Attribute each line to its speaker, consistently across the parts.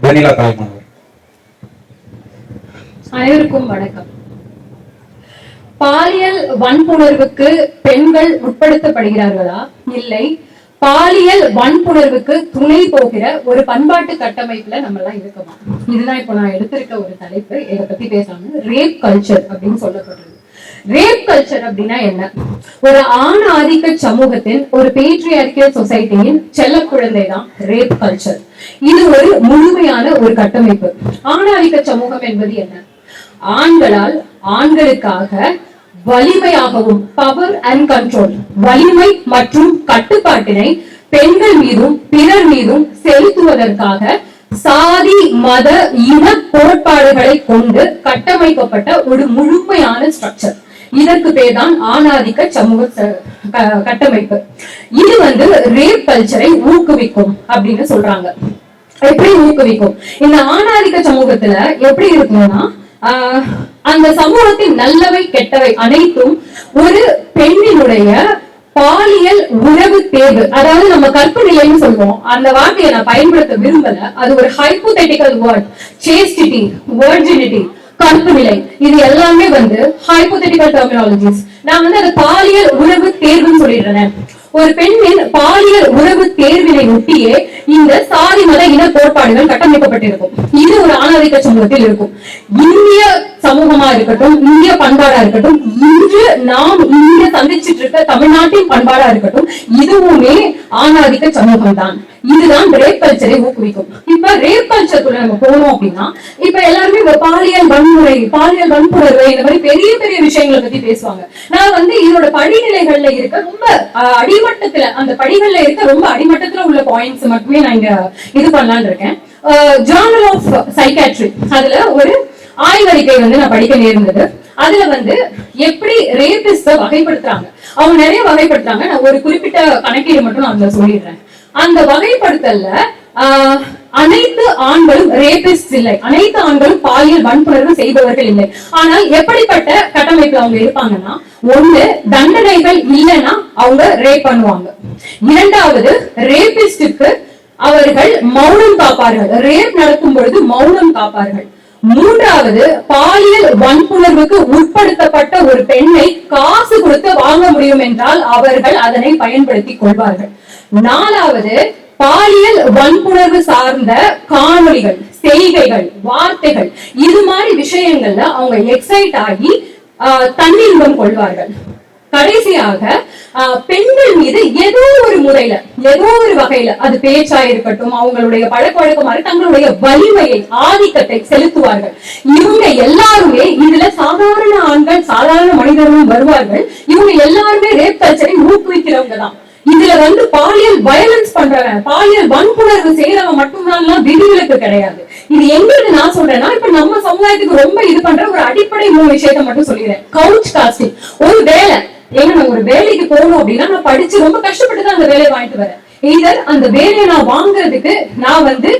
Speaker 1: வெண்ணிலா தாய்மானவர்
Speaker 2: அனைவருக்கும் வணக்கம். பாலியல் வன்புணர்வுக்கு பெண்கள் உட்படுத்தப்படுகிறார்களா? இல்லை. பாலியல் வன்புணர்வுக்கு துணை போகிற ஒரு பண்பாட்டு கட்டமைப்புல நம்ம எல்லாம் இருக்கோமா? இதுதான் இப்போ நான் எடுத்திருக்க ஒரு தலைப்பு. இதை பத்தி பேசாம ரேப் கல்ச்சர் அப்படின்னு சொல்லப்படுறது ரேப் கல்ச்சர் அப்படின்னா என்ன? ஒரு ஆண் ஆதிக்க சமூகத்தின் ஒரு பேட்ரியார்கியல் சொசைட்டியின் செல்ல குழந்தை தான் ரேப் கல்ச்சர் இது ஒரு முழுமையான ஒரு கட்டமைப்பு. ஆணாதிக்க சமூகம் என்பது என்ன? ஆண்களால் ஆண்களுக்காக வலிமையாகவும் பவர் அண்ட் கண்ட்ரோல் வலிமை மற்றும் கட்டுப்பாட்டினை பெண்கள் மீதும் பிறர் மீதும் செலுத்துவதற்காக சாதி மத இன கோட்பாடுகளை கொண்டு கட்டமைக்கப்பட்ட ஒரு முழுமையான ஸ்ட்ரக்சர் இதற்கு பேர் தான் ஆணாதிக்க சமூக கட்டமைப்பு. இது வந்து ரேப் கல்ச்சரை ஊக்குவிக்கும் அப்படின்னு சொல்றாங்க. எப்படி ஊக்குவிக்கும்? இந்த ஆணாதிக்க சமூகத்துல எப்படி இருக்கணும்னா ஆஹ் அந்த சமூகத்தின் நல்லவை கெட்டவை அனைத்தும் ஒரு பெண்ணினுடைய பாலியல் உறவு தேர்வு. அதாவது நம்ம கற்பு நிலைன்னு சொல்லுவோம். அந்த வார்த்தையை நான் பயன்படுத்த விரும்பல. அது ஒரு ஹைப்போதெட்டிக்கல் வேர்ட் சேஸ்டிட்டி வேர்ஜினிட்டி கருப்பு நிலை. இது எல்லாமே வந்து ஹைபோதெட்டிக்கல் டெர்மினாலஜிஸ் நான் வந்து அது பாலியல் உறவு தேர்வுன்னு சொல்லிடுறேன். ஒரு பெண்ணின் பாலியல் உறவு தேர்வினை ஒட்டியே இந்த சாதி மத இன கோட்பாடுகள் கட்டமைக்கப்பட்டிருக்கும். இது ஒரு ஆணாதிக்க சமூகத்தில் இருக்கும். இந்திய சமூகமா இருக்கட்டும் இந்திய பண்பாடா இருக்கட்டும் இன்று நாம் இங்க சந்திச்சிட்டு இருக்க தமிழ்நாட்டின் பண்பாடா இருக்கட்டும் இதுவுமே ஆணாதிக்க சமூகம் தான் இதுதான் ரேப் கல்ச்சரை ஊக்குவிக்கும். இப்ப ரேப் கல்ச்சருக்குள்ள நம்ம போனோம் அப்படின்னா இப்ப எல்லாருமே இப்ப பாலியல் வன்முறை பாலியல் வன்புணர்வு இந்த மாதிரி பெரிய பெரிய விஷயங்களை பத்தி பேசுவாங்க. நான் வந்து இதோட படிநிலைகள்ல இருக்க ரொம்ப அஹ், அடிமட்டத்துல அந்த படிகள்ல இருக்க ரொம்ப அடிமட்டத்துல உள்ள பாயிண்ட்ஸ் மட்டுமே நான் இங்க இது பண்ணலான் இருக்கேன். ஜேர்னல் ஆஃப் சைக்காட்ரி அதுல ஒரு ஆய்வறிக்கை வந்து நான் படிக்க நேர்ந்தது. அதுல வந்து எப்படி ரேபிஸ்ட வகைப்படுத்துறாங்க. அவங்க நிறைய வகைப்படுத்துறாங்க. நான் ஒரு குறிப்பிட்ட கணக்கீடு மட்டும் நான் அதுல சொல்லிடுறேன். அந்த வகைப்படுத்தல்ல அனைத்து ஆண்களும் ரேபிஸ்ட் இல்லை. அனைத்து ஆண்களும் பாலியல் வன்புணர்வு செய்பவர்கள் இல்லை. ஆனால் எப்படிப்பட்ட கட்டமைப்புல அவங்க இருப்பாங்கன்னா ஒண்ணு தண்டனைகள் இல்லைன்னா அவங்க ரேப் பண்ணுவாங்க. இரண்டாவது ரேபிஸ்டுக்கு அவர்கள் மௌனம் காப்பார்கள் ரேப் நடக்கும் பொழுது மௌனம் காப்பார்கள் மூன்றாவது பாலியல் வன்புணர்வுக்கு உட்படுத்தப்பட்ட ஒரு பெண்ணை காசு கொடுத்து வாங்க முடியும் என்றால் அவர்கள் அதனை பயன்படுத்திக் கொள்வார்கள். நாலாவது பாலியல் வன்புணர்வு சார்ந்த காணொளிகள் செய்கைகள் வார்த்தைகள். இது மாதிரி விஷயங்கள்ல அவங்க எக்ஸைட் ஆகி தன்னின்பம் கொள்வார்கள். கடைசியாக பெண்கள் மீது ஏதோ ஒரு முறையில ஏதோ ஒரு வகையில அது பேச்சா இருக்கட்டும் அவங்களுடைய பழக்க வழக்கமாக தங்களுடைய வலிமையை ஆதிக்கத்தை செலுத்துவார்கள். இவங்க எல்லாருமே இதுல சாதாரண ஆண்கள் சாதாரண மனிதர்களும் வருவார்கள். இவங்க எல்லாருமே ரேப் கல்ச்சரை ஊக்குவிக்கிறவங்க தான். இதுல வந்து பாலியல் வயலன்ஸ் பண்றவன் பாலியல் வன்புணர்வு செய்யறவன் மட்டும்தான் விதிவிலக்கு கிடையாது. இது எங்களுக்கு நான் சொல்றேன்னா இப்ப நம்ம சமுதாயத்துக்கு ரொம்ப இது பண்ற ஒரு அடிப்படை மூணு விஷயத்தை மட்டும் சொல்லிடுறேன் கவுச் காஸ்டிங் ஒரு வேலை. ஏங்க நான் ஒரு வேலைக்கு போகணும் அப்படின்னா நான் படிச்சு ரொம்ப கஷ்டப்பட்டு தான் அந்த வேலையை வாங்கிட்டு வரேன். இதர் அந்த வேலையை நான் வாங்குறதுக்கு நான் வந்து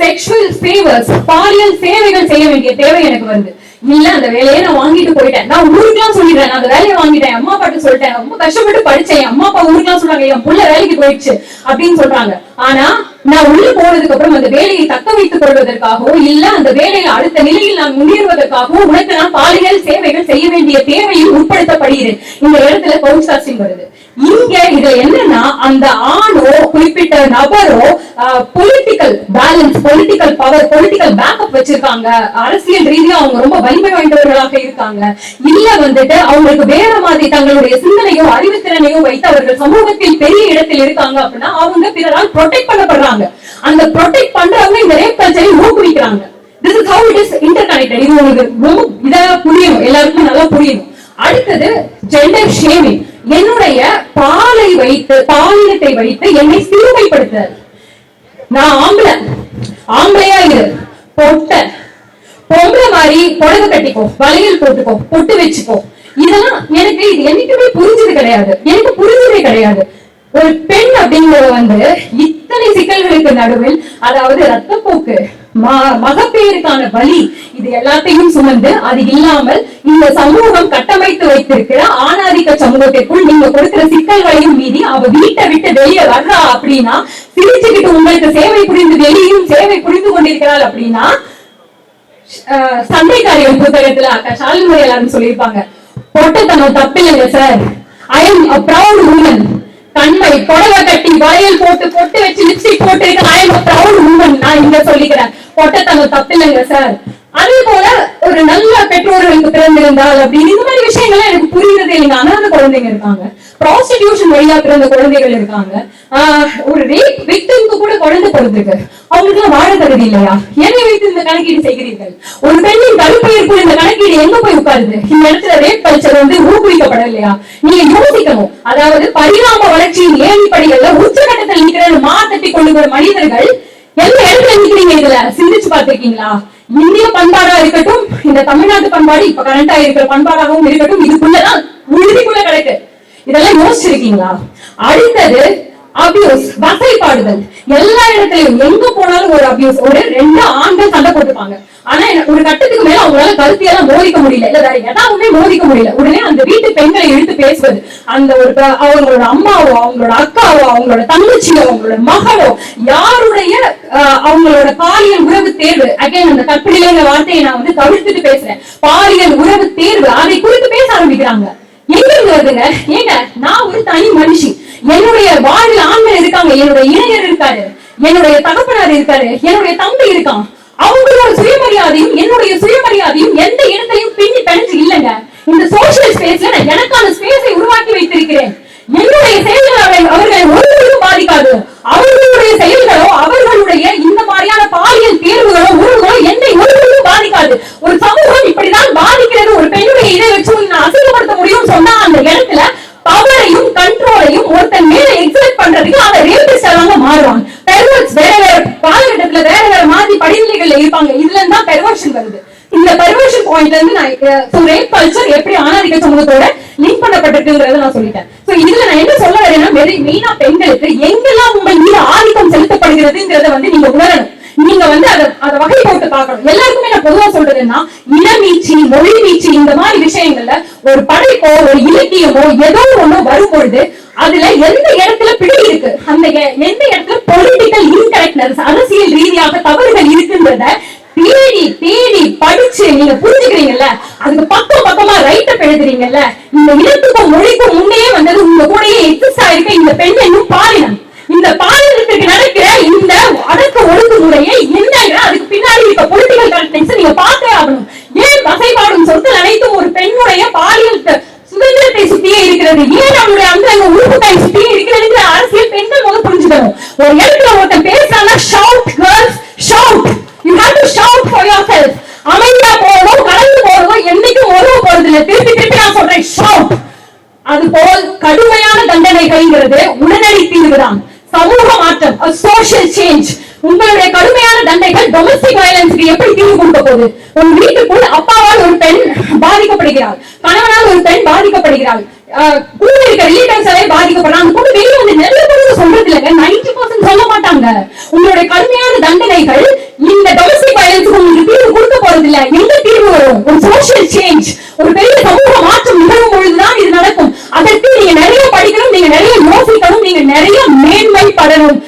Speaker 2: செக்ஷுவல் ஃபேவர்ஸ் பாலியல் சேவைகள் செய்ய வேண்டிய தேவை எனக்கு வருது. இல்ல அந்த வேலையை நான் வாங்கிட்டு போயிட்டேன். நான் ஊருக்குலாம் சொல்லிடுறேன். நான் அந்த வேலையை வாங்கிட்டேன். அம்மா அப்பா சொல்லிட்டேன். ரொம்ப கஷ்டப்பட்டு படிச்சேன். என் அம்மா அப்பா ஊருக்குலாம் சொல்றாங்க என் புள்ள வேலைக்கு போயிடுச்சு அப்படின்னு சொல்றாங்க. ஆனா நான் உள்ள போனதுக்கு அப்புறம் அந்த வேலையை தக்க வைத்துக் கொள்வதற்காகவோ இல்ல அந்த வேலையை அடுத்த நிலையில் நான் முன்னேறுவதற்காகவோ உனக்கு நான் பாலியல் சேவைகள் செய்ய வேண்டிய தேவையில் உட்படுத்தப்படுகிறேன். இந்த இடத்துல கவுன்சாசிங் வருது. இங்க இது என்னன்னா அந்த ஆணோ குறிப்பிட்ட நபரோ political balance political power political backup வச்சிருக்காங்க. அரசியல் ரீதியா அவங்க ரொம்ப வலிமை வாய்ந்தவர்களாக இருக்காங்க. இல்ல வந்துட்டு அவங்களுக்கு வேற மாதிரி தங்களுடைய சிந்தனையோ அறிவுத்திறனையோ வைத்து அவர்கள் சமூகத்தில் பெரிய இடத்தில் இருக்காங்க அப்படின்னா அவங்க பிறரால் ப்ரொடெக்ட் பண்ணப்படுறாங்க. அந்த ப்ரொடெக்ட் பண்றவங்க இந்த ரேப் கல்ச்சரை ஊக்குவிக்கிறாங்க. This is how it is interconnected இது உங்களுக்கு ரொம்ப இதா புரியணும் எல்லாருக்கும் நல்லா புரியணும் அடுத்தது ஜெண்டர் ஷேமிங் என்னுடைய பாலை வைத்து பாலினத்தை வைத்து என்னை சிறுமைப்படுத்துறது நான் ஆம்பளை. ஆம்பளையா இரு. பொட்ட. பொம்பளை மாதிரி புடவை கட்டிக்கோ வளையல் போட்டுக்கோ பொட்டு வச்சுக்கோ. இதெல்லாம் எனக்கு இது என்னைக்குமே புரிஞ்சது கிடையாது. எனக்கு புரிஞ்சதே கிடையாது. ஒரு பெண் அப்படிங்கிறது வந்து இத்தனை சிக்கல்களுக்கு நடுவில் அதாவது ரத்தப்போக்கு ம- வலி இது எல்லாத்தையும் சுமந்து அது இல்லாமல் இந்த சமூகம் கட்டமைத்து வைத்திருக்கிற ஆணாதிக்க சமூகத்திற்குள் நீங்க கொடுக்கிற சிக்கல்களையும் மீறி அவ வீட்டை விட்டு வெளியே வர்றா அப்படின்னா சிரிச்சுக்கிட்டு உங்களுக்கு சேவை புரிந்து வெளியும் சேவை புரிந்து கொண்டிருக்கிறாள் அப்படின்னா சண்டைக்காரியம் புத்தகத்துல அக்கா ஷாலினி எல்லாரும் சொல்லியிருப்பாங்க. பொட்டத்தனம் தப்பில்லைங்க sir I am a proud woman கண்மை புடவை கட்டி வளையல் போட்டு பொட்டு வச்சு லிப்ஸ்டிக் போட்டு இருக்கிற I am a proud woman நான் இங்க சொல்லிக்கிறேன். பொட்டத்தனம் தப்பில்லைங்க சார் அதே போல ஒரு நல்ல பெற்றோர்களுக்கு பிறந்திருந்தால் அப்படின்னு இந்த மாதிரி விஷயங்கள்லாம் எனக்கு புரியுறதே இல்லைங்க. அனாத குழந்தைங்க இருக்காங்க. ப்ராஸ்டிடியூஷன் வழியா பிறந்த குழந்தைகள் இருக்காங்க. ஆஹ் ஒரு ரேப் விக்டிம்க்கு கூட குழந்தை பிறந்திருக்கு. அவங்களுக்கு எல்லாம் வாழ தகுதி இல்லையா? என்னை வைத்து இந்த கணக்கீடு செய்கிறீர்கள். ஒரு பெண்ணின் கருப்பெயர்ப்பு இந்த கணக்கீடு எங்க போய் உட்காருது? இந்த இடத்துல ரேப் கல்ச்சர் வந்து ஊக்குவிக்கப்படலையா நீங்க யோசிக்கணும். அதாவது பரிணாம வளர்ச்சியின் ஏணிப்படிகள்ல உச்சகட்டத்தில் நிற்கிற மாத்தட்டி கொண்டு வரும் மனிதர்கள் எந்த இடத்துல நிக்கிறீங்க இதுல? சிந்திச்சு பார்த்திருக்கீங்களா? இந்திய பண்பாடா இருக்கட்டும் இந்த தமிழ்நாட்டு பண்பாடு இப்ப கரண்டா இருக்கிற பண்பாடாகவும் இருக்கட்டும் இதுக்குள்ளதான் உறுதிக்குள்ள கிடைக்கு இதெல்லாம் யோசிச்சிருக்கீங்களா? அடுத்தது அபியூஸ் வசைப்பாடுதல் எல்லா இடத்துலயும் எங்க போனாலும் ஒரு அபியூஸ் ஒரு ரெண்டு ஆண்கள் சண்டை போட்டுப்பாங்க. ஆனா எனக்கு ஒரு கட்டத்துக்கு மேல அவங்களால கருத்தியெல்லாம் மோதிக்க முடியல. இல்ல வேற எதாவுமே மோதிக்க முடியல. உடனே அந்த வீட்டு பெண்களை எடுத்து பேசுவது. அந்த ஒரு அவங்களோட அம்மாவோ அவங்களோட அக்காவோ அவங்களோட தங்கச்சியோ அவங்களோட மகளோ யாருடைய ஆஹ், அவங்களோட பாலியல் உறவு தேர்வு? அகைன் அந்த கற்பிடிலைங்கிற வார்த்தையை நான் வந்து தவிர்த்துட்டு பேசுறேன். பாலியல் உறவு தேர்வு அதை குறித்து பேச ஆரம்பிக்கிறாங்க. எங்க இருந்து வருதுங்க? ஏங்க நான் ஒரு தனி மனுஷி. என்னுடைய வாழ்வில் ஆண்கள் இருக்காங்க என்னுடைய இளைஞர் இருக்காரு என்னுடைய தகப்பனார் இருக்காரு என்னுடைய தம்பி இருக்கான். அவங்களோட சுயமரியாதையும் என்னுடைய சுயமரியாதையும் எந்த இடத்தையும் பின்னி பிணைஞ்சு இல்லைங்க. இந்த சோசியல் ஸ்பேஸ்ல நான் எனக்கான ஸ்பேஸை உருவாக்கி வைத்திருக்கிறேன் என்னுடைய செயல்கள் அவரை- அவர்களை ஒருவரும் பாதிக்காது அவர்களுடைய செயல்களோ அவர்களுடைய இந்த மாதிரியான பாலியல் தேர்வுகளோ உறவுகளோ என்னை ஒருவரும் பாதிக்காது ஒரு சமூகம் இப்படிதான் பாதிக்கிறது ஒரு பெண்ணுடைய இதை வச்சு நான் அசிங்கப்படுத்த முடியும்னு சொன்னா அந்த இடத்துல பவரையும் கண்ட்ரோலையும் ஒருத்தன் மேல எக்ஸிட் பண்றதுக்கு அவன் ரேபிஸ்ட் எல்லாம் மாறுவான் பெர்வர்ஸ் வேற வேற காலகட்டத்துல வேற வேற மாதிரி படிநிலைகள்ல இருப்பாங்க இதுல இருந்து தான் பெர்வர்ஷன் வருது இந்த பெர்வர்ஷன் பாயிண்ட்ல இருந்து நான் ரேப் கல்ச்சர் எப்படி ஆணாதிக்க சமூகத்தோட லிங்க் பண்ணப்பட்டிருக்குங்கிறத நான் சொல்லிட்டேன். சோ இதுல நான் என்ன சொல்ல வரேன்னா மெயினா பெண்களுக்கு எங்கெல்லாம் உங்கள் மீது ஆதிக்கம் செலுத்தப்படுகிறதுங்கிறத வந்து நீங்க உணரணும். நீங்க வந்து அதை அதை வகை போட்டு எல்லாருக்குமே நான் பொதுவா சொல்றதுன்னா இளமீச்சி மொழி வீச்சு இந்த மாதிரி விஷயங்கள்ல ஒரு படைப்போ ஒரு இலக்கியமோ ஏதோ ஒண்ணு வரும்பொழுது அதுல எந்த இடத்துல பிடி இருக்கு? அந்த எந்த இடத்துல பொலிட்டிக்கல் இன்கரெக்ட்னஸ் அரசியல் ரீதியாக தவறுகள் இருக்குன்றத ரைட்ட இந்த இனத்துக்கும் மொழிக்கும் முன்னே வந்தது உங்க கூடயே எக்ஸிஸ்ட் இருக்க இந்த பெண் என்னும் பாலினம். இந்த பாலினத்துக்கு நடக்கிற இந்த அடக்க ஒழுங்குமுறையை என்னங்க அதுக்கு பின்னாடி இருக்க பொலிட்டிக்கல் கரெக்டன்ஸ் நீங்க பார்த்தே ஆகணும். ஏன் வசைபாடும் சொற்கள் அனைத்தும் ஒரு பெண்ணுடைய பாலியல் சுதந்திரத்தை சுத்தியே இருக்கிறது? ஏன் நம்முடைய அந்த உறுப்புகளை சுத்தியே இருக்கிறதுங்கிற அரசியல் பெண்கள் முதல் புரிஞ்சுக்கணும். ஒரு இடத்துல ஒரு எப்படி தீர்வு கொடுக்க போகுது? உன் வீட்டுக்குள் அப்பாவால் ஒரு பெண் பாதிக்கப்படுகிறாள். கணவனால் ஒரு பெண் பாதிக்கப்படுகிறாள். கூட இருக்க ரிலேட்டிவ்ஸாவே பாதிக்கப்படுறாங்க கூட வந்து நிறைய பேருக்கு சொல்றது இல்லைங்க. நைன்டி சொல்ல மாட்டாங்க. உங்களுடைய கடுமையான தண்டனைகள் இந்த டொமஸ்டிக் வயலன்ஸுக்கு உங்களுக்கு தீர்வு கொடுக்க போறது எங்க தீர்வு வரும்? ஒரு சோசியல் சேஞ்ச் ஒரு பெரிய சமூக மாற்றம் நிகழும் பொழுதுதான் இது நடக்கும். அதற்கு நீங்க நிறைய படிக்கணும் நீங்க நிறைய யோசிக்கணும் நீங்க நிறைய மேன்மைப்படணும்.